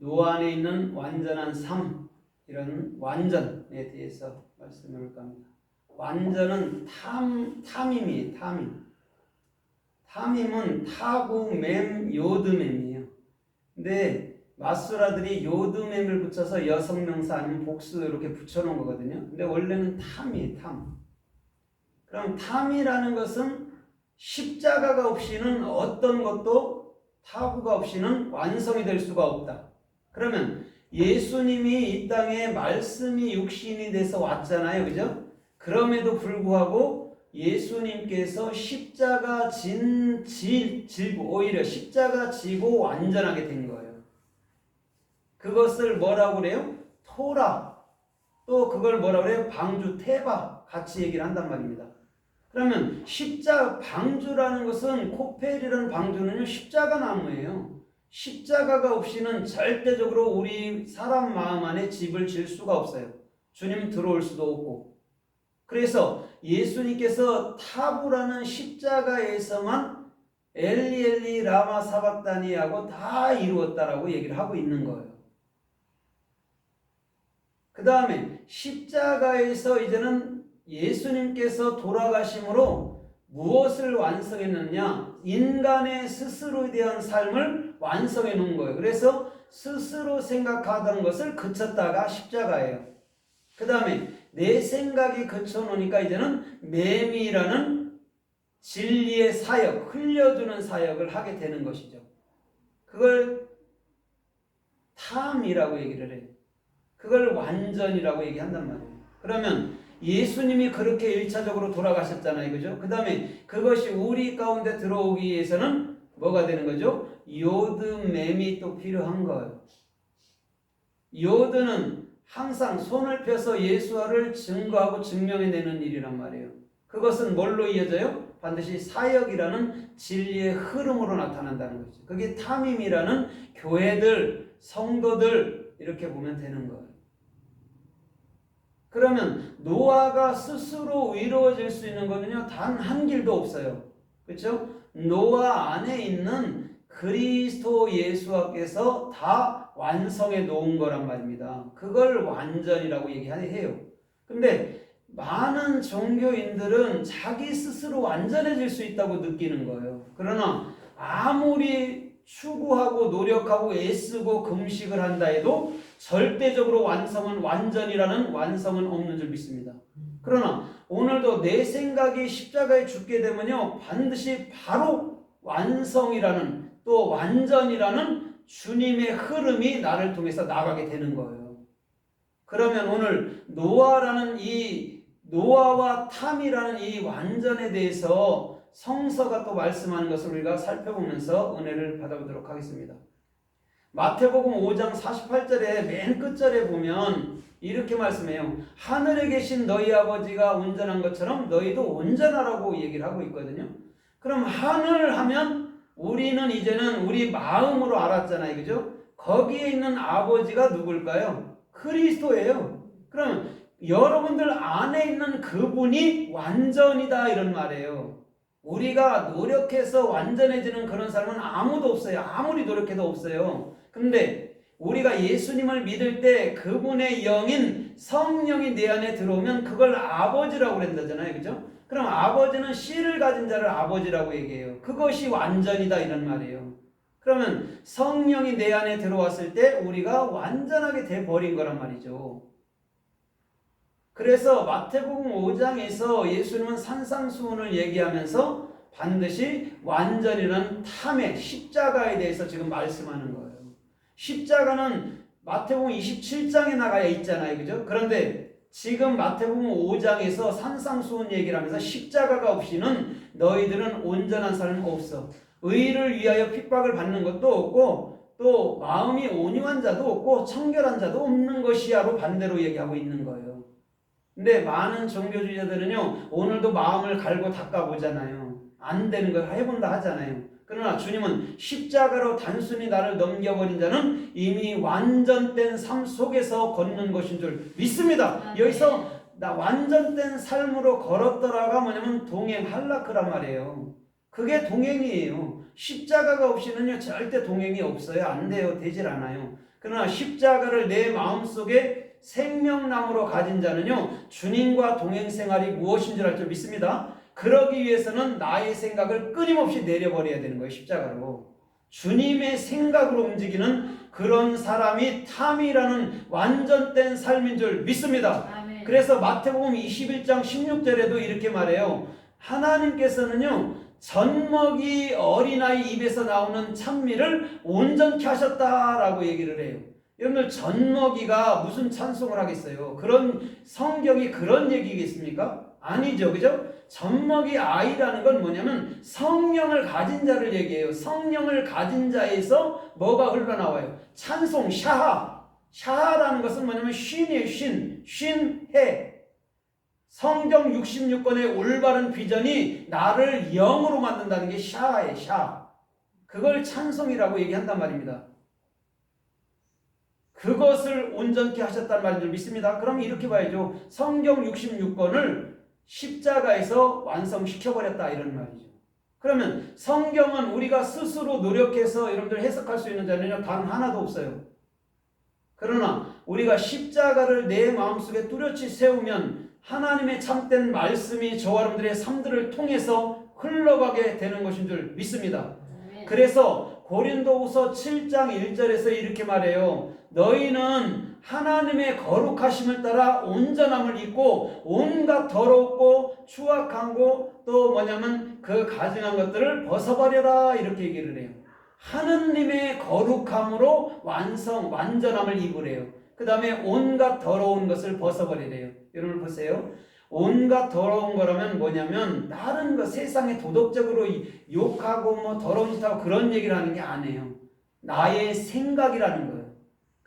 노아 안에 있는 완전한 삶 이런 완전에 대해서 말씀을 할까 합니다. 완전은 탐 탐임이 탐임. 탐임은 타구 맴 요드맴이에요. 근데 마수라들이 요드맴을 붙여서 여성명사 아니면 복수 이렇게 붙여놓은 거거든요. 근데 원래는 탐이에요, 탐. 그럼 탐이라는 것은 십자가가 없이는 어떤 것도 타구가 없이는 완성이 될 수가 없다. 그러면 예수님이 이 땅에 말씀이 육신이 돼서 왔잖아요. 그죠? 그럼에도 불구하고 예수님께서 십자가 진, 질, 질고, 오히려 십자가 지고 완전하게 된 거예요. 그것을 뭐라고 그래요? 토라. 또 그걸 뭐라고 그래요? 방주, 테바. 같이 얘기를 한단 말입니다. 그러면 십자, 방주라는 것은 코펠이라는 방주는요, 십자가 나무예요. 십자가가 없이는 절대적으로 우리 사람 마음 안에 집을 질 수가 없어요. 주님 들어올 수도 없고. 그래서 예수님께서 타부라는 십자가에서만 엘리 엘리 라마 사박다니 하고 다 이루었다라고 얘기를 하고 있는 거예요. 그 다음에 십자가에서 이제는 예수님께서 돌아가심으로 무엇을 완성했느냐? 인간의 스스로에 대한 삶을 완성해 놓은 거예요. 그래서 스스로 생각하던 것을 그쳤다가 십자가예요. 그 다음에 내 생각이 그쳐 놓으니까 이제는 매미라는 진리의 사역, 흘려주는 사역을 하게 되는 것이죠. 그걸 탐이라고 얘기를 해요. 그걸 완전이라고 얘기한단 말이에요. 그러면 예수님이 그렇게 1차적으로 돌아가셨잖아요. 그죠? 그 다음에 그것이 우리 가운데 들어오기 위해서는 뭐가 되는 거죠? 요드맴이 또 필요한 거예요. 요드는 항상 손을 펴서 예수화를 증거하고 증명해내는 일이란 말이에요. 그것은 뭘로 이어져요? 반드시 사역이라는 진리의 흐름으로 나타난다는 거죠. 그게 탐임이라는 교회들, 성도들 이렇게 보면 되는 거예요. 그러면 노아가 스스로 이루어질 수 있는 거는요 단 한 길도 없어요. 그렇죠? 노아 안에 있는 그리스도 예수께서 다 완성해 놓은 거란 말입니다. 그걸 완전이라고 얘기해요. 근데 많은 종교인들은 자기 스스로 완전해질 수 있다고 느끼는 거예요. 그러나 아무리 추구하고 노력하고 애쓰고 금식을 한다 해도 절대적으로 완성은 완전이라는 완성은 없는 줄 믿습니다. 그러나 오늘도 내 생각이 십자가에 죽게 되면요 반드시 바로 완성이라는 또 완전이라는 주님의 흐름이 나를 통해서 나가게 되는 거예요. 그러면 오늘 노아라는 이 노아와 탐이라는 이 완전에 대해서 성서가 또 말씀하는 것을 우리가 살펴보면서 은혜를 받아보도록 하겠습니다. 마태복음 5장 48절에 맨 끝절에 보면 이렇게 말씀해요. 하늘에 계신 너희 아버지가 온전한 것처럼 너희도 온전하라고 얘기를 하고 있거든요. 그럼 하늘 하면 우리는 이제는 우리 마음으로 알았잖아요. 그죠? 거기에 있는 아버지가 누굴까요? 그리스도예요. 그럼 여러분들 안에 있는 그분이 완전이다 이런 말이에요. 우리가 노력해서 완전해지는 그런 사람은 아무도 없어요. 아무리 노력해도 없어요. 근데 우리가 예수님을 믿을 때 그분의 영인 성령이 내 안에 들어오면 그걸 아버지라고 그런다잖아요. 그죠? 그럼 아버지는 씨를 가진 자를 아버지라고 얘기해요. 그것이 완전이다 이런 말이에요. 그러면 성령이 내 안에 들어왔을 때 우리가 완전하게 돼 버린 거란 말이죠. 그래서 마태복음 5장에서 예수님은 산상수훈을 얘기하면서 반드시 완전이라는 탐의 십자가에 대해서 지금 말씀하는 거예요. 십자가는 마태복음 27장에 나가야 있잖아요. 그죠? 그런데 지금 마태복음 5장에서 산상수훈 얘기를 하면서 십자가가 없이는 너희들은 온전한 삶 없어. 의를 위하여 핍박을 받는 것도 없고 또 마음이 온유한 자도 없고 청결한 자도 없는 것이야로 반대로 얘기하고 있는 거예요. 근데 많은 종교주의자들은요 오늘도 마음을 갈고 닦아보잖아요. 안 되는 걸 해본다 하잖아요. 그러나 주님은 십자가로 단순히 나를 넘겨버린 자는 이미 완전된 삶 속에서 걷는 것인 줄 믿습니다. 아멘. 여기서 나 완전된 삶으로 걸었더라가 뭐냐면 동행 할라크란 말이에요. 그게 동행이에요. 십자가가 없이는요 절대 동행이 없어요. 안 돼요. 되질 않아요. 그러나 십자가를 내 마음속에 생명나무로 가진 자는요 주님과 동행 생활이 무엇인 줄 알 줄 믿습니다. 그러기 위해서는 나의 생각을 끊임없이 내려버려야 되는 거예요 십자가로. 주님의 생각으로 움직이는 그런 사람이 탐이라는 완전된 삶인 줄 믿습니다. 아멘. 그래서 마태복음 21장 16절에도 이렇게 말해요. 하나님께서는요, 젖먹이 어린아이 입에서 나오는 찬미를 온전케 하셨다라고 얘기를 해요. 여러분들 젖먹이가 무슨 찬송을 하겠어요? 그런 성경이 그런 얘기겠습니까? 아니죠. 그죠? 젖먹이 아이라는 건 뭐냐면 성령을 가진 자를 얘기해요. 성령을 가진 자에서 뭐가 흘러나와요? 찬송, 샤하. 샤하라는 것은 뭐냐면 쉰이에요. 쉰. 쉰해. 성경 66권의 올바른 비전이 나를 영으로 만든다는 게 샤예요. 샤. 그걸 찬송이라고 얘기한단 말입니다. 그것을 온전케 하셨다는 말인 줄 믿습니다. 그럼 이렇게 봐야죠. 성경 66권을 십자가에서 완성시켜버렸다 이런 말이죠. 그러면 성경은 우리가 스스로 노력해서 여러분들 해석할 수 있는 자는요 단 하나도 없어요. 그러나 우리가 십자가를 내 마음속에 뚜렷이 세우면 하나님의 참된 말씀이 저와 여러분들의 삶들을 통해서 흘러가게 되는 것인 줄 믿습니다. 그래서 고린도후서 7장 1절에서 이렇게 말해요. 너희는 하나님의 거룩하심을 따라 온전함을 입고 온갖 더럽고 추악한 거 또 뭐냐면 그 가증한 것들을 벗어버려라 이렇게 얘기를 해요. 하느님의 거룩함으로 완성 완전함을 입으래요. 그 다음에 온갖 더러운 것을 벗어버리래요. 여러분 보세요. 온갖 더러운 거라면 뭐냐면 다른 거 세상에 도덕적으로 욕하고 뭐 더러운 짓 하고 그런 얘기를 하는 게 아니에요. 나의 생각이라는.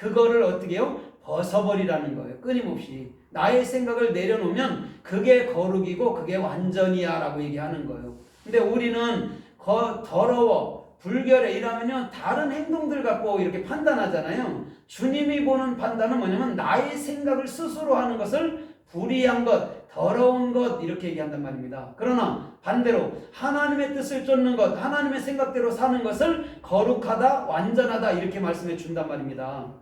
그거를 어떻게 해요? 벗어버리라는 거예요. 끊임없이. 나의 생각을 내려놓으면 그게 거룩이고 그게 완전이야 라고 얘기하는 거예요. 근데 우리는 거, 더러워, 불결해 이러면요 다른 행동들 갖고 이렇게 판단하잖아요. 주님이 보는 판단은 뭐냐면 나의 생각을 스스로 하는 것을 불의한 것, 더러운 것 이렇게 얘기한단 말입니다. 그러나 반대로 하나님의 뜻을 쫓는 것, 하나님의 생각대로 사는 것을 거룩하다, 완전하다 이렇게 말씀해 준단 말입니다.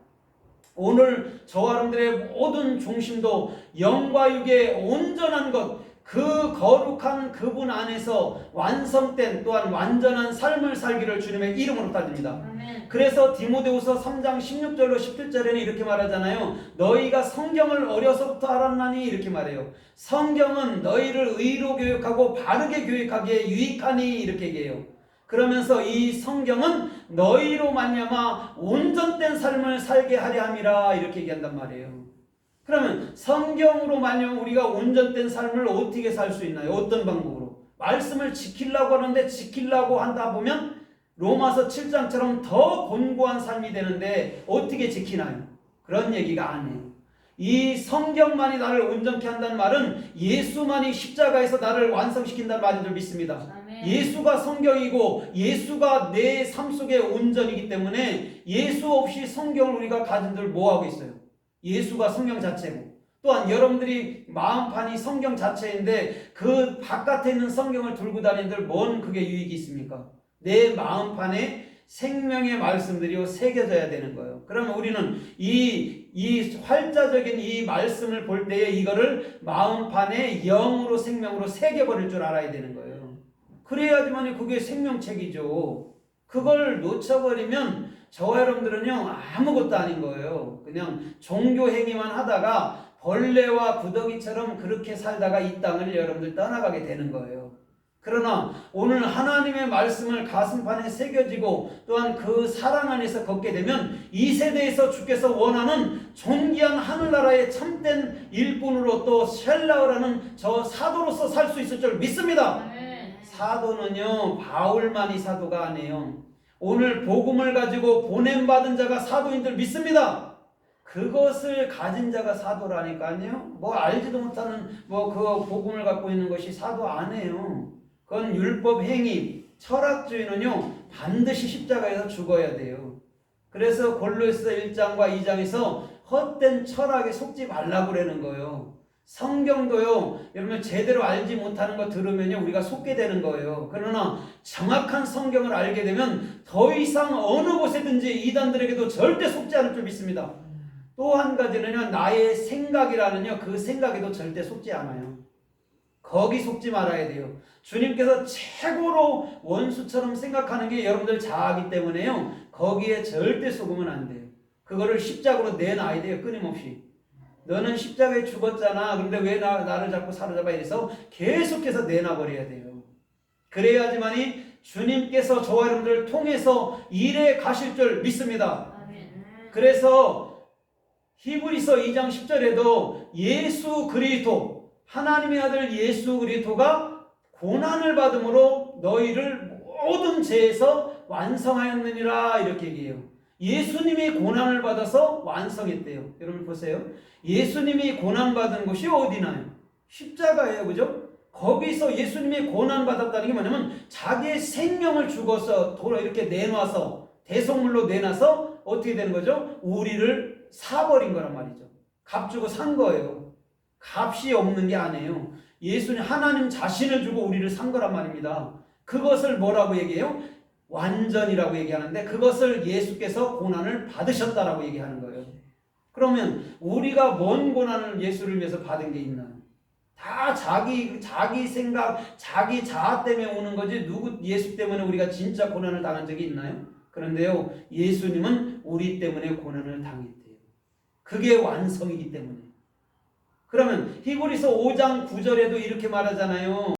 오늘 저와 여러분들의 모든 중심도 영과 육의 온전한 것, 그 거룩한 그분 안에서 완성된 또한 완전한 삶을 살기를 주님의 이름으로 따집니다. 그래서 디모데후서 3장 16절로 17절에는 이렇게 말하잖아요. 너희가 성경을 어려서부터 알았나니 이렇게 말해요. 성경은 너희를 의로 교육하고 바르게 교육하기에 유익하니 이렇게 얘기해요. 그러면서 이 성경은 너희로 말미암아 온전된 삶을 살게 하려 함이라 이렇게 얘기한단 말이에요. 그러면 성경으로 말미암아 우리가 온전된 삶을 어떻게 살 수 있나요? 어떤 방법으로? 말씀을 지키려고 하는데 지키려고 한다 보면 로마서 7장처럼 더 곤고한 삶이 되는데 어떻게 지키나요? 그런 얘기가 아니에요. 이 성경만이 나를 온전케 한다는 말은 예수만이 십자가에서 나를 완성시킨다는 말인 줄 믿습니다. 아멘. 예수가 성경이고 예수가 내 삶 속의 온전이기 때문에 예수 없이 성경을 우리가 가진 들 뭐하고 있어요? 예수가 성경 자체고 또한 여러분들이 마음판이 성경 자체인데 그 바깥에 있는 성경을 들고 다니는들 뭔 그게 유익이 있습니까? 내 마음판에 생명의 말씀들이 새겨져야 되는 거예요. 그러면 우리는 이, 이 활자적인 이 말씀을 볼 때에 이거를 마음판에 영으로 생명으로 새겨버릴 줄 알아야 되는 거예요. 그래야지만 그게 생명책이죠. 그걸 놓쳐버리면 저와 여러분들은요 아무것도 아닌 거예요. 그냥 종교 행위만 하다가 벌레와 구더기처럼 그렇게 살다가 이 땅을 여러분들 떠나가게 되는 거예요. 그러나 오늘 하나님의 말씀을 가슴판에 새겨지고 또한 그 사랑 안에서 걷게 되면 이 세대에서 주께서 원하는 존귀한 하늘나라의 참된 일꾼으로 또 셀라우라는 저 사도로서 살 수 있을 줄 믿습니다. 사도는요 바울만이 사도가 아니에요. 오늘 복음을 가지고 보냄 받은 자가 사도인들 믿습니다. 그것을 가진 자가 사도라니까요. 뭐 알지도 못하는 뭐 그 복음을 갖고 있는 것이 사도 아니에요. 그건 율법 행위, 철학주의는요 반드시 십자가에서 죽어야 돼요. 그래서 골로새서 1장과 2장에서 헛된 철학에 속지 말라고 그러는 거예요. 성경도요, 여러분 제대로 알지 못하는 거 들으면요, 우리가 속게 되는 거예요. 그러나 정확한 성경을 알게 되면 더 이상 어느 곳에든지 이단들에게도 절대 속지 않을 줄 믿습니다. 또 한 가지는요, 나의 생각이라는요, 그 생각에도 절대 속지 않아요. 거기 속지 말아야 돼요. 주님께서 최고로 원수처럼 생각하는 게 여러분들 자아기 때문에요, 거기에 절대 속으면 안 돼요. 그거를 십자가로 내놔야 돼요, 끊임없이. 너는 십자가에 죽었잖아. 그런데 왜 나, 나를 자꾸 사로잡아 이래서 계속해서 내놔버려야 돼요. 그래야지만이 주님께서 저와 여러분들을 통해서 일에 가실 줄 믿습니다. 그래서 히브리서 2장 10절에도 예수 그리스도 하나님의 아들 예수 그리스도가 고난을 받음으로 너희를 모든 죄에서 완성하였느니라 이렇게 얘기해요. 예수님이 고난을 받아서 완성했대요. 여러분 보세요. 예수님이 고난 받은 곳이 어디나요? 십자가예요. 그죠? 거기서 예수님이 고난 받았다는 게 뭐냐면 자기의 생명을 죽어서 돌아 이렇게 내놔서 대속물로 내놔서 어떻게 되는 거죠? 우리를 사버린 거란 말이죠. 값 주고 산 거예요. 값이 없는 게 아니에요. 예수님 하나님 자신을 주고 우리를 산 거란 말입니다. 그것을 뭐라고 얘기해요? 완전이라고 얘기하는데 그것을 예수께서 고난을 받으셨다라고 얘기하는 거예요. 그러면 우리가 뭔 고난을 예수를 위해서 받은 게 있나요? 다 자기 자기 생각, 자기 자아 때문에 오는 거지 누구 예수 때문에 우리가 진짜 고난을 당한 적이 있나요? 그런데요. 예수님은 우리 때문에 고난을 당했대요. 그게 완성이기 때문에. 그러면 히브리서 5장 9절에도 이렇게 말하잖아요.